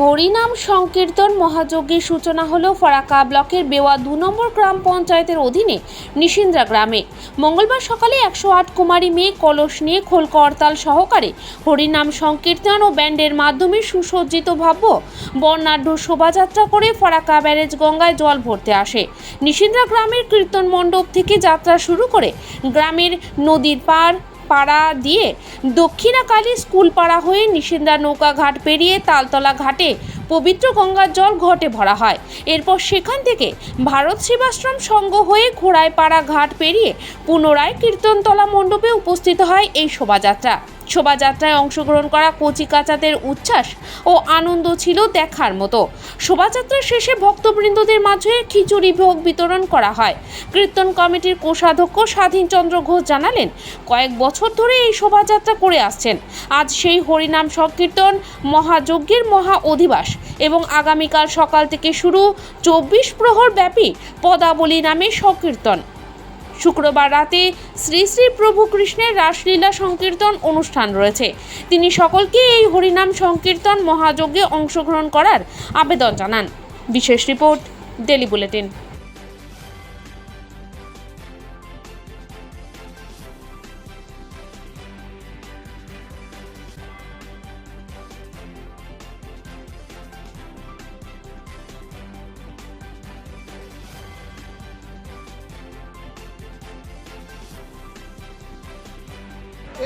হরিনাম সংকীর্তন মহাযজ্ঞের সূচনা হল ফরাকা ব্লকের বেওয়া দু নম্বর গ্রাম পঞ্চায়েতের অধীনে নিশিন্দ্রা গ্রামে। মঙ্গলবার সকালে একশো আট কুমারী মেয়ে কলস নিয়ে খোল করতাল সহকারে হরিনাম সংকীর্তন ও ব্যান্ডের মাধ্যমে সুসজ্জিত ভাব্য বর্ণাঢ্য শোভাযাত্রা করে ফরাকা ব্যারেজ গঙ্গায় জল ভরতে আসে। নিশিন্দ্রা গ্রামের কীর্তন মণ্ডপ থেকে যাত্রা শুরু করে গ্রামের নদীর পাড় পাড়া দিয়ে দক্ষিণাকালী স্কুল পাড়া হয়ে নিশিন্দা নৌকা ঘাট পেরিয়ে তালতলা ঘাটে পবিত্র গঙ্গার জল ঘটে ভরা হয়। এরপর সেখান থেকে ভারত সেবাশ্রম সঙ্গ হয়ে ঘোড়ায় পাড়া ঘাট পেরিয়ে পুনরায় কীর্তনতলা মণ্ডপে উপস্থিত হয় এই শোভাযাত্রা। শোভাযাত্রায় অংশগ্রহণ করা কচি কাচাদের উচ্ছ্বাস ও আনন্দ ছিল দেখার মতো। শোভাযাত্রা শেষে ভক্তবৃন্দদের মাঝে খিচুড়ি ভোগ বিতরণ করা হয়। কীর্তন কমিটির কোষাধ্যক্ষ স্বাধীনচন্দ্র ঘোষ জানালেন, কয়েক বছর ধরে এই শোভাযাত্রা করে আসছেন। আজ সেই হরিনাম সংকীর্তন মহাযজ্ঞের মহা অধিবাস এবং আগামীকাল সকাল থেকে শুরু চব্বিশ প্রহর ব্যাপী পদাবলী নামে সংকীর্তন। শুক্রবার রাতে শ্রী শ্রী প্রভু কৃষ্ণের রাসলীলা সংকীর্তন অনুষ্ঠান রয়েছে। তিনি সকলকে এই হরিনাম সংকীর্তন মহাযজ্ঞে অংশগ্রহণ করার আবেদন জানান। বিশেষ রিপোর্ট, ডেলি বুলেটিন।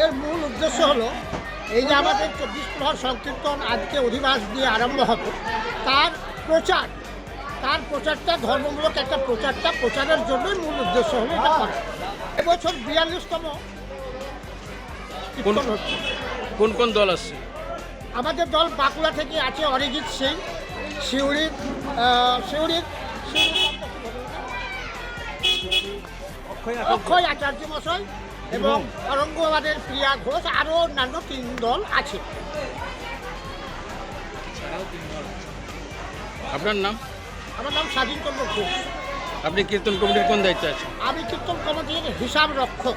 এর মূল উদ্দেশ্য হলো এই যে আমাদের চব্বিশ প্রহর সংকীর্তন আজকে অধিবাস দিয়ে আরম্ভ হবে তার প্রচার তার প্রচারটা ধর্মমূলক একটা প্রচারটা প্রচারের জন্যই মূল উদ্দেশ্য হলো এটা করা। এবছর বিয়াল্লিশতম কোন কোন দল আসছে? আমাদের দল বাঁকুড়া থেকে আছে অরিজিৎ সিং শিউরির শিউরির অক্ষয় আচার্য মশাই এবং অরঙ্গবাদের প্রিয়া ঘোষ আরও অন্যান্য তিন দল আছে। আপনার নাম? আমার নাম স্বাধীন চন্দ্র ঘোষ। আপনি কীর্তন কমিটির কোন দায়িত্ব আছেন? আমি কীর্তন কমিটির হিসাব রক্ষক।